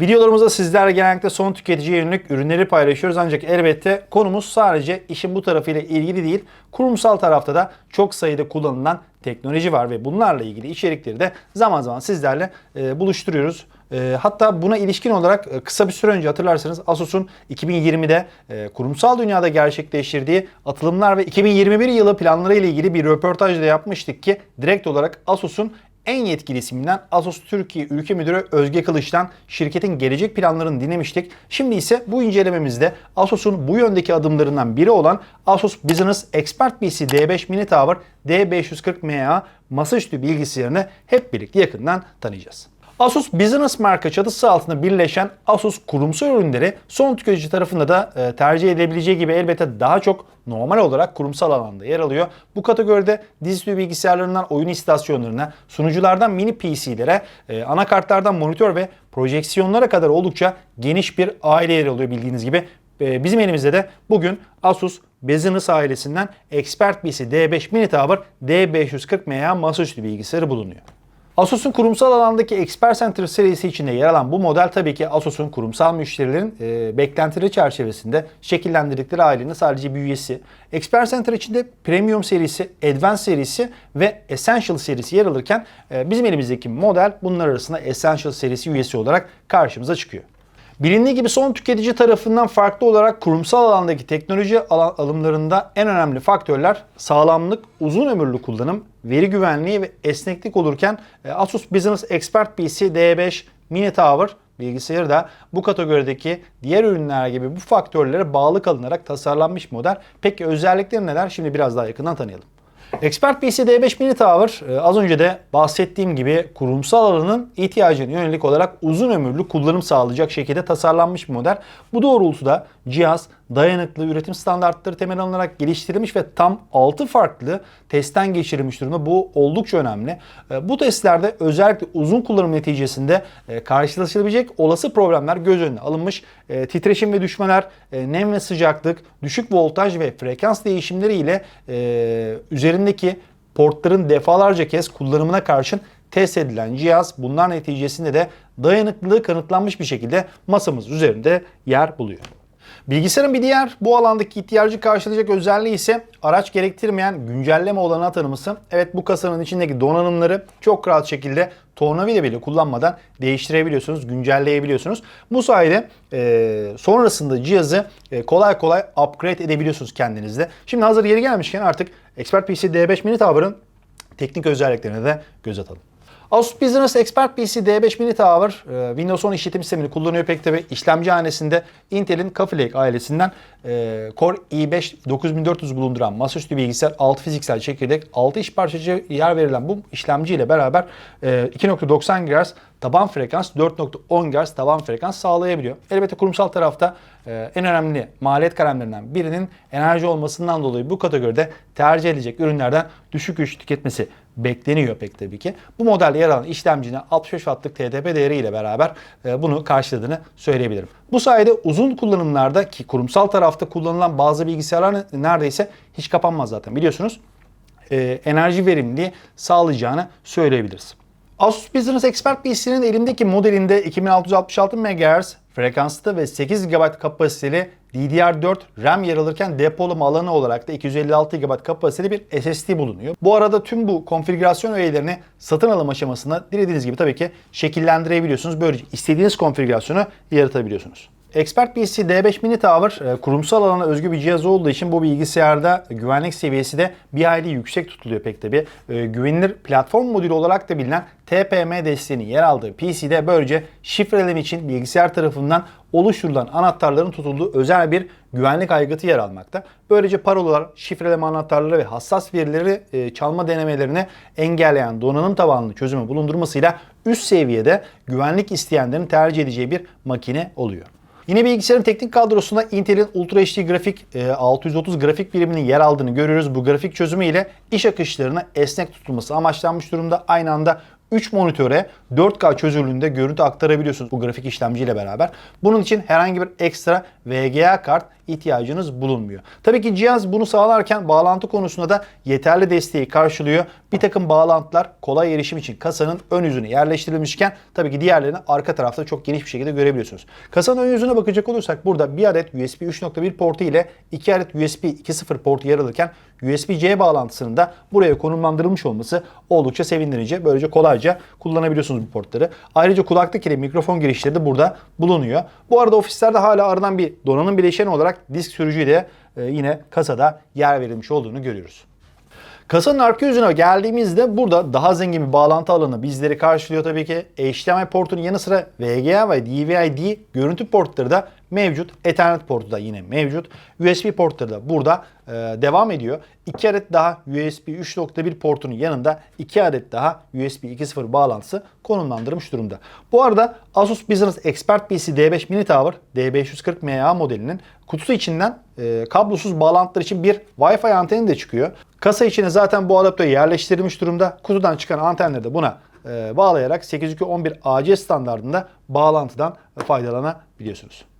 Videolarımızda sizlerle genellikle son tüketiciye yönelik ürünleri paylaşıyoruz ancak elbette konumuz sadece işin bu tarafıyla ilgili değil. Kurumsal tarafta da çok sayıda kullanılan teknoloji var ve bunlarla ilgili içerikleri de zaman zaman sizlerle e, buluşturuyoruz. E, hatta buna ilişkin olarak e, kısa bir süre önce hatırlarsanız Asus'un 2020'de e, kurumsal dünyada gerçekleştirdiği atılımlar ve 2021 yılı planları ile ilgili bir röportaj da yapmıştık ki direkt olarak Asus'un en yetkili isminden Asus Türkiye Ülke Müdürü Özge Kılıç'tan şirketin gelecek planlarını dinlemiştik. Şimdi ise bu incelememizde Asus'un bu yöndeki adımlarından biri olan Asus Business Expert PC D5 Mini Tower D540MA masaüstü bilgisayarını hep birlikte yakından tanıyacağız. Asus Business marka çatısı altında birleşen Asus kurumsal ürünleri son tüketici tarafında da e, tercih edilebileceği gibi elbette daha çok normal olarak kurumsal alanda yer alıyor. Bu kategoride dizüstü bilgisayarlarından oyun istasyonlarına, sunuculardan mini PC'lere, e, anakartlardan monitör ve projeksiyonlara kadar oldukça geniş bir aile yer alıyor bildiğiniz gibi. E, bizim elimizde de bugün Asus Business ailesinden Expert PC D5 Mini Tower D540MA masaüstü bilgisayarı bulunuyor. Asus'un kurumsal alandaki Expert Center serisi içinde yer alan bu model tabii ki Asus'un kurumsal müşterilerin e, beklentileri çerçevesinde şekillendirdikleri ailenin sadece bir üyesi. Expert Center içinde Premium serisi, Advanced serisi ve Essential serisi yer alırken e, bizim elimizdeki model bunlar arasında Essential serisi üyesi olarak karşımıza çıkıyor. Bilindiği gibi son tüketici tarafından farklı olarak kurumsal alandaki teknoloji al- alımlarında en önemli faktörler sağlamlık, uzun ömürlü kullanım, veri güvenliği ve esneklik olurken e, Asus Business Expert PC D5 Mini Tower bilgisayarı da bu kategorideki diğer ürünler gibi bu faktörlere bağlı kalınarak tasarlanmış model. Peki özellikleri neler? Şimdi biraz daha yakından tanıyalım. Expert PC D5 Mini Tower e, az önce de bahsettiğim gibi kurumsal alanın ihtiyacına yönelik olarak uzun ömürlü kullanım sağlayacak şekilde tasarlanmış bir model. Bu doğrultuda cihaz dayanıklı üretim standartları temel alınarak geliştirilmiş ve tam 6 farklı testten geçirilmiş durumda. Bu oldukça önemli. E, Bu testlerde özellikle uzun kullanım neticesinde e, karşılaşılabilecek olası problemler göz önüne alınmış. Titreşim ve düşmeler, nem ve sıcaklık, düşük voltaj ve frekans değişimleri ile e, üzerindeki portların defalarca kez kullanımına karşın test edilen cihaz bunlar neticesinde de dayanıklılığı kanıtlanmış bir şekilde masamız üzerinde yer buluyor. Bilgisayarın bir diğer bu alandaki ihtiyacı karşılayacak özelliği ise araç gerektirmeyen güncelleme olanağı tanıması. Evet bu kasanın içindeki donanımları çok rahat şekilde tornavida bile kullanmadan değiştirebiliyorsunuz, güncelleyebiliyorsunuz. Bu sayede e, sonrasında cihazı e, kolay kolay upgrade edebiliyorsunuz kendinizde. Şimdi hazır yeri gelmişken artık Expert PC D5 Mini Tower'ın teknik özelliklerine de göz atalım. Asus Business Expert PC D5 Mini Tower e, Windows 10 işletim sistemini kullanıyor pek tabi. İşlemci hanesinde Intel'in Coffee Lake ailesinden e, Core i5 9400 bulunduran masaüstü bilgisayar 6 fiziksel çekirdek 6 iş parçacı yer verilen bu işlemci ile beraber e, 2.90 GHz taban frekans 4.10 GHz taban frekans sağlayabiliyor. Elbette kurumsal tarafta e, en önemli maliyet kalemlerinden birinin enerji olmasından dolayı bu kategoride tercih edilecek ürünlerden düşük güç tüketmesi bekleniyor pek tabii ki. Bu modelde yer alan işlemcinin 65 wattlık TDP değeri ile beraber e, bunu karşıladığını söyleyebilirim. Bu sayede uzun kullanımlarda ki kurumsal tarafta kullanılan bazı bilgisayarlar neredeyse hiç kapanmaz zaten biliyorsunuz. E, enerji verimliliği sağlayacağını söyleyebiliriz. Asus Business Expert PC'nin elimdeki modelinde 2666 MHz frekanslı ve 8 GB kapasiteli DDR4 RAM yer alırken depolama alanı olarak da 256 GB kapasiteli bir SSD bulunuyor. Bu arada tüm bu konfigürasyon öğelerini satın alım aşamasında dilediğiniz gibi tabii ki şekillendirebiliyorsunuz. Böylece istediğiniz konfigürasyonu yaratabiliyorsunuz. Expert PC D5 Mini Tower e, kurumsal alana özgü bir cihaz olduğu için bu bilgisayarda güvenlik seviyesi de bir hayli yüksek tutuluyor pek tabi. E, güvenilir platform modülü olarak da bilinen TPM desteğinin yer aldığı PC'de böylece şifreleme için bilgisayar tarafından oluşturulan anahtarların tutulduğu özel bir güvenlik aygıtı yer almakta. Böylece parolalar, şifreleme anahtarları ve hassas verileri e, çalma denemelerini engelleyen donanım tabanlı çözümü bulundurmasıyla üst seviyede güvenlik isteyenlerin tercih edeceği bir makine oluyor. Yine bilgisayarın teknik kadrosunda Intel'in Ultra HD grafik e, 630 grafik biriminin yer aldığını görüyoruz. Bu grafik çözümü ile iş akışlarına esnek tutulması amaçlanmış durumda. Aynı anda 3 monitöre 4K çözünürlüğünde görüntü aktarabiliyorsunuz bu grafik işlemciyle beraber. Bunun için herhangi bir ekstra VGA kart ihtiyacınız bulunmuyor. Tabii ki cihaz bunu sağlarken bağlantı konusunda da yeterli desteği karşılıyor. Bir takım bağlantılar kolay erişim için kasanın ön yüzüne yerleştirilmişken tabii ki diğerlerini arka tarafta çok geniş bir şekilde görebiliyorsunuz. Kasanın ön yüzüne bakacak olursak burada bir adet USB 3.1 portu ile iki adet USB 2.0 portu yer alırken USB-C bağlantısının da buraya konumlandırılmış olması oldukça sevindirici. Böylece kolayca kullanabiliyorsunuz bu portları. Ayrıca kulaklık ile mikrofon girişleri de burada bulunuyor. Bu arada ofislerde hala aranan bir donanım bileşeni olarak disk sürücüyü de e, yine kasada yer verilmiş olduğunu görüyoruz. Kasanın arka yüzüne geldiğimizde burada daha zengin bir bağlantı alanı bizleri karşılıyor tabii ki. HDMI portunun yanı sıra VGA ve DVI-D görüntü portları da mevcut. Ethernet portu da yine mevcut. USB portları da burada e, devam ediyor. 2 adet daha USB 3.1 portunun yanında 2 adet daha USB 2.0 bağlantısı konumlandırılmış durumda. Bu arada Asus Business Expert PC D5 Mini Tower D540MA modelinin kutusu içinden e, kablosuz bağlantılar için bir Wi-Fi anteni de çıkıyor. Kasa içine zaten bu adaptör yerleştirilmiş durumda. Kutudan çıkan antenleri de buna e, bağlayarak 802.11 AC standartında bağlantıdan faydalanabiliyorsunuz.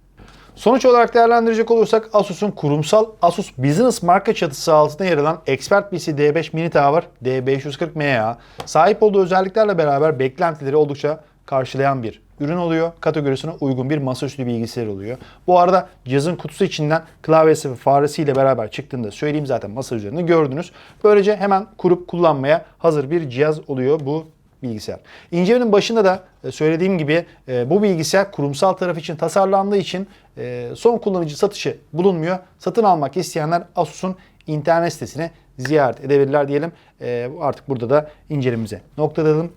Sonuç olarak değerlendirecek olursak Asus'un kurumsal Asus Business marka çatısı altında yer alan Expert PC D5 Mini Tower D540MA sahip olduğu özelliklerle beraber beklentileri oldukça karşılayan bir ürün oluyor. Kategorisine uygun bir masaüstü bilgisayar oluyor. Bu arada cihazın kutusu içinden klavyesi ve faresiyle beraber çıktığında söyleyeyim zaten masa üzerinde gördünüz. Böylece hemen kurup kullanmaya hazır bir cihaz oluyor bu bilgisayar. İncelemenin başında da e, söylediğim gibi e, bu bilgisayar kurumsal taraf için tasarlandığı için e, son kullanıcı satışı bulunmuyor. Satın almak isteyenler Asus'un internet sitesine ziyaret edebilirler diyelim. Artık burada da incelememize noktalayalım.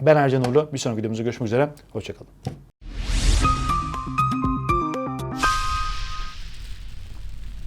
Ben Ercan Uğurlu. Bir sonraki videomuzda görüşmek üzere. Hoşçakalın.